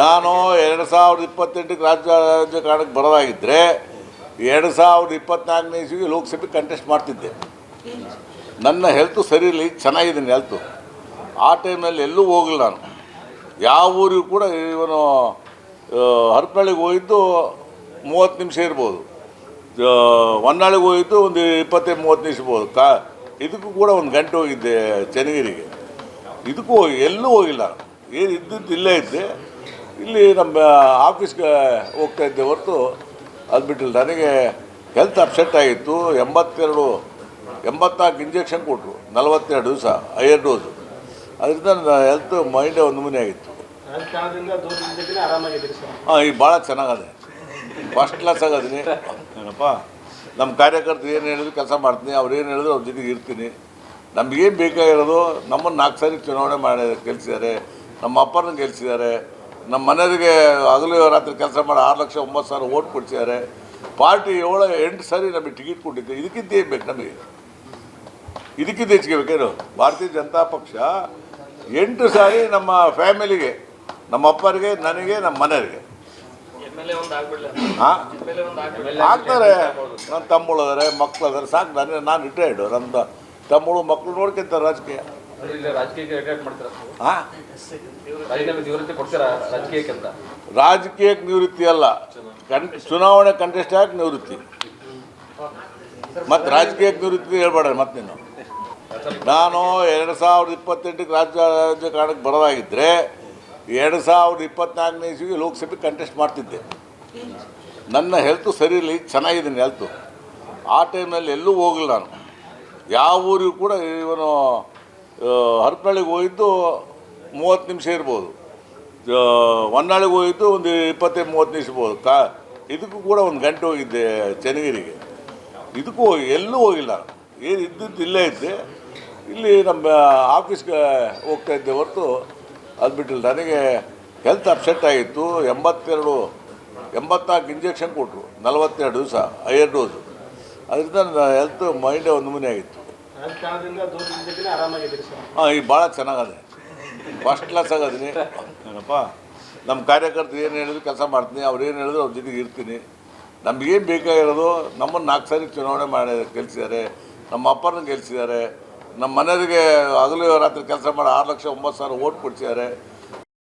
ನಾನು ಎರಡು ಸಾವಿರದ ಇಪ್ಪತ್ತೆಂಟಕ್ಕೆ ರಾಜ್ಯ ರಾಜಕಾರಣಕ್ಕೆ ಬರೋದಾಗಿದ್ದರೆ ಎರಡು ಸಾವಿರದ ಇಪ್ಪತ್ನಾಲ್ಕನೇ ಇಸ್ವಿಗೆ ಲೋಕಸಭೆ ಕಂಟೆಸ್ಟ್ ಮಾಡ್ತಿದ್ದೆ. ನನ್ನ ಹೆಲ್ತು ಸರಿ ಇರಲಿ ಚೆನ್ನಾಗಿದ್ದೀನಿ ಹೆಲ್ತು ಆ ಟೈಮಲ್ಲಿ ಎಲ್ಲೂ ಹೋಗಲಿಲ್ಲ ನಾನು. ಯಾವ ಊರಿಗೂ ಕೂಡ ಇವನು ಹರಪನಹಳ್ಳಿಗೆ ಹೋಗಿದ್ದು ಮೂವತ್ತು ನಿಮಿಷ ಇರ್ಬೋದು. ಹೊನ್ನಾಳಿಗೆ ಹೋಗಿದ್ದು ಒಂದು ಇಪ್ಪತ್ತೈದು ಮೂವತ್ತು ನಿಮಿಷ ಇರ್ಬೋದು. ಕಾ, ಇದಕ್ಕೂ ಕೂಡ ಒಂದು ಗಂಟೆ ಹೋಗಿದ್ದೆ, ಚೆನ್ನಗಿರಿಗೆ. ಇದಕ್ಕೂ ಹೋಗಿ, ಎಲ್ಲೂ ಹೋಗಿಲ್ಲ. ಏನು ಇದ್ದಿದ್ದು ಇಲ್ಲೇ ಇದ್ದೆ. ಇಲ್ಲಿ ನಮ್ಮ ಆಫೀಸ್ಗೆ ಹೋಗ್ತಾ ಇದ್ದೆ ಹೊರತು ಅದು ಬಿಟ್ಟಿಲ್ಲ ನನಗೆ ಹೆಲ್ತ್ ಅಪ್ಸೆಟ್ ಆಗಿತ್ತು. ಎಂಬತ್ತೆರಡು ಎಂಬತ್ನಾಲ್ಕು ಇಂಜೆಕ್ಷನ್ ಕೊಟ್ಟರು ನಲವತ್ತೆರಡು ದಿವಸ ಐಯರ್ ಡೋಸು ಅದರಿಂದ ನನ್ನ ಹೆಲ್ತ್ ಮೈಂಡೇ ಒಂದು ಮುನಿ ಆಗಿತ್ತು. ಹಾಂ ಈಗ ಭಾಳ ಚೆನ್ನಾಗದೆ. ಫಸ್ಟ್ ಕ್ಲಾಸ್ ಆಗದೀನಿ. ಏನಪ್ಪ? ನಮ್ಮ ಕಾರ್ಯಕರ್ತರು ಏನು ಹೇಳಿದ್ರು ಕೆಲಸ ಮಾಡ್ತೀನಿ ಅವ್ರು ಏನು ಹೇಳಿದ್ರು ಅವ್ರ ಜೊತೆಗೆ ಇರ್ತೀನಿ. ನಮಗೇನು ಬೇಕಾಗಿರೋದು ನಮ್ಮನ್ನು ನಾಲ್ಕು ಸಾರಿ ಚುನಾವಣೆ ಮಾಡಿ ಗೆಲ್ಸಿದ್ದಾರೆ ನಮ್ಮ ಅಪ್ಪರನ್ನ ಗೆಲ್ಸಿದ್ದಾರೆ ನಮ್ಮ ಮನೆಯವರಿಗೆ ಹಗಲು ರಾತ್ರಿ ಕೆಲಸ ಮಾಡಿ ಆರು ಲಕ್ಷ ಒಂಬತ್ತು ಸಾವಿರ ಓಟ್ ಕೊಡ್ಸಿದ್ದಾರೆ. ಪಾರ್ಟಿ ಏಳು ಎಂಟು ಸಾರಿ ನಮಗೆ ಟಿಕೆಟ್ ಕೊಟ್ಟಿದ್ದೆ. ಇದಕ್ಕಿಂತ ಏನು ಬೇಕು ನಮಗೆ? ಇದಕ್ಕಿಂತ ಹೆಚ್ಚಿಗೆ ಬೇಕೇನು ಭಾರತೀಯ ಜನತಾ ಪಕ್ಷ ಎಂಟು ಸಾರಿ ನಮ್ಮ ಫ್ಯಾಮಿಲಿಗೆ ನಮ್ಮ ಅಪ್ಪರಿಗೆ ನನಗೆ ನಮ್ಮ ಮನೆಯವರಿಗೆ. ಹಾಂ? ಆಗ್ತಾರೆ. ನನ್ನ ತಮ್ಮಳು ಅದಾರೆ ಮಕ್ಕಳು ಅದಾರೆ ಸಾಕು ನಾನು ನಾನು ರಿಟೈರ್ಡು ನನ್ನ ತಮ್ಮಳು ಮಕ್ಕಳು ನೋಡ್ಕೊಂತಾರೆ ರಾಜಕೀಯ. ರಾಜಕೀಯಕ್ಕೆ ನಿವೃತ್ತಿ ಅಲ್ಲ. ಕಂ ಚುನಾವಣೆ ಕಂಟೆಸ್ಟ್ ಆಗಿ ನಿವೃತ್ತಿ? ಮತ್ತು ರಾಜಕೀಯಕ್ಕೆ ನಿವೃತ್ತಿ ಹೇಳ್ಬೇಡ ಮತ್ತೆ ನೀನು. ನಾನು ಎರಡು ಸಾವಿರದ ಇಪ್ಪತ್ತೆಂಟಕ್ಕೆ ರಾಜ್ಯ ರಾಜಕಾರಣಕ್ಕೆ ಬರೋದಾಗಿದ್ದರೆ ಎರಡು ಸಾವಿರದ ಇಪ್ಪತ್ನಾಲ್ಕನೇ ಇಸ್ವಿಗೆ ಲೋಕಸಭೆ ಕಂಟೆಸ್ಟ್ ಮಾಡ್ತಿದ್ದೆ. ನನ್ನ ಹೆಲ್ತು ಸರಿ ಇರಲಿ ಚೆನ್ನಾಗಿದ್ದೀನಿ ಹೆಲ್ತು ಆ ಟೈಮಲ್ಲಿ ಎಲ್ಲೂ ಹೋಗಲಿಲ್ಲ ನಾನು. ಯಾವ ಊರಿಗೂ ಕೂಡ ಇವನು ಆ, ಹರಪಳ್ಳಿಗೆ ಹೋಗಿದ್ದು ಮೂವತ್ತು ನಿಮಿಷ ಇರ್ಬೋದು. ಹೊನ್ನಾಳಿಗೆ ಹೋಗಿದ್ದು ಒಂದು ಇಪ್ಪತ್ತೈದು ಮೂವತ್ತು ನಿಮಿಷ ಇರ್ಬೋದು. ಕಾ ಇದಕ್ಕೂ ಕೂಡ ಒಂದು ಗಂಟೆ ಹೋಗಿದ್ದೆ ಚೆನ್ನಗಿರಿಗೆ. ಇದಕ್ಕೂ ಹೋಗಿ ಎಲ್ಲೂ ಹೋಗಿಲ್ಲ. ಏನು ಇದ್ದಿದ್ದು ಇಲ್ಲೇ ಇದ್ದೆ. ಇಲ್ಲಿ ನಮ್ಮ ಆಫೀಸ್ಗೆ ಹೋಗ್ತಾ ಇದ್ದೆ ಹೊರತು. ಅದು ಬಿಟ್ಟಿಲ್ಲ ನನಗೆ ಹೆಲ್ತ್ ಅಪ್ಸೆಟ್ ಆಗಿತ್ತು. ಎಂಬತ್ತೆರಡು ಎಂಬತ್ನಾಲ್ಕು ಇಂಜೆಕ್ಷನ್ ಕೊಟ್ಟರು ನಲವತ್ತೆರಡು ದಿವಸ ಐಯರ್ ಡೋಸು ಅದರಿಂದ ನನ್ನ ಹೆಲ್ತ್ ಮೈಂಡೇ ಒಂದು ಮುನೆ ಆಗಿತ್ತು. ಹಾಂ, ಈಗ ಭಾಳ ಚೆನ್ನಾಗದೆ. ಫಸ್ಟ್ ಕ್ಲಾಸ್ ಆಗದೀನಿ ಏನಪ್ಪ? ನಮ್ಮ ಕಾರ್ಯಕರ್ತರು ಏನು ಹೇಳಿದ್ರು ಕೆಲಸ ಮಾಡ್ತೀನಿ, ಅವ್ರು ಏನು ಹೇಳಿದ್ರು ಅವ್ರ ಜೊತೆಗೆ ಇರ್ತೀನಿ. ನಮಗೇನು ಬೇಕಾಗಿರೋದು ನಮ್ಮನ್ನು ನಾಲ್ಕು ಸಾರಿ ಚುನಾವಣೆ ಮಾಡಿ ಗೆಲ್ಸಿದ್ದಾರೆ ನಮ್ಮ ಅಪ್ಪನ ಗೆಲ್ಸಿದ್ದಾರೆ ನಮ್ಮ ಮನೆಯವರಿಗೆ ಹಗಲು ರಾತ್ರಿ ಕೆಲಸ ಮಾಡಿ ಆರು ಲಕ್ಷ ಒಂಬತ್ತು ಸಾವಿರ ಓಟ್ ಕೊಡ್ಸಿದ್ದಾರೆ